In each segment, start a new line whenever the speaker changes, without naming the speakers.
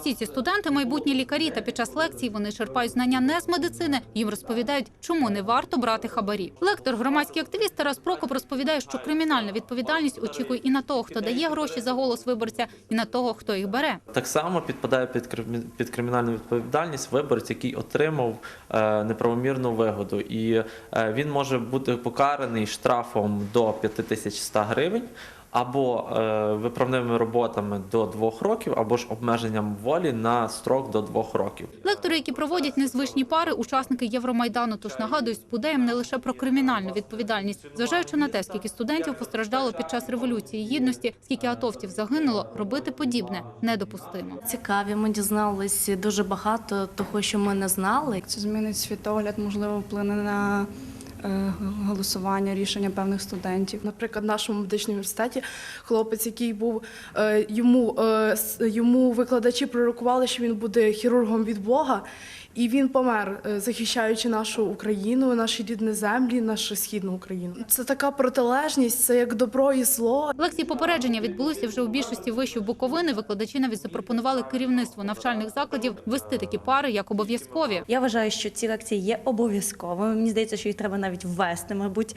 Всі ці студенти майбутні лікарі. Та під час лекцій вони черпають знання не з медицини. Їм розповідають, чому не варто брати хабарі. Лектор, громадський активіст Тарас Прокоп розповідає, що кримінальна відповідальність очікує і на того, хто дає гроші за голос виборця, і на того, хто їх бере.
Так само підпадає під під кримінальну відповідальність виборець, який отримав е, неправомірну вигоду, і е, він може бути покараний штрафом до 5100 гривень. Або е, виправними роботами до двох років, або ж обмеженням волі на строк до двох років.
Лектори, які проводять незвичні пари, учасники Євромайдану, тож нагадують спудеям не лише про кримінальну відповідальність, зважаючи на те, скільки студентів постраждало під час революції гідності, скільки атовців загинуло, робити подібне недопустимо.
Цікаві, ми дізналися дуже багато того, що ми не знали.
Це змінить світогляд, можливо, вплине на голосування, рішення певних студентів.
Наприклад, в нашому медичному університеті хлопець, який був е, йому, е, с- йому викладачі пророкували, що він буде хірургом від Бога, і він помер, е, захищаючи нашу Україну, наші рідні землі, нашу східну Україну. Це така протилежність, це як добро і зло.
Лекції попередження відбулися вже у більшості вишів Буковини. Викладачі навіть запропонували керівництву навчальних закладів вести такі пари як обов'язкові.
Я вважаю, що ці лекції є обов'язковими. Мені здається, що їх треба навіть ввести, мабуть,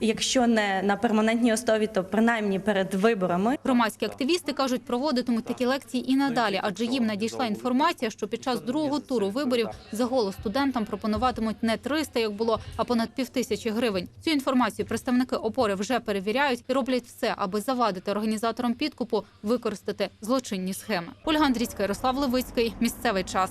якщо не на перманентній основі, то принаймні перед виборами.
Громадські активісти кажуть, проводитимуть такі лекції і надалі, адже їм надійшла інформація, що під час другого туру виборів за голос студентам пропонуватимуть не 300, як було, а понад півтисячі гривень. Цю інформацію представники опори вже перевіряють і роблять все, аби завадити організаторам підкупу використати злочинні схеми. Ольга Андрійська, Ярослав Левицький. Місцевий час.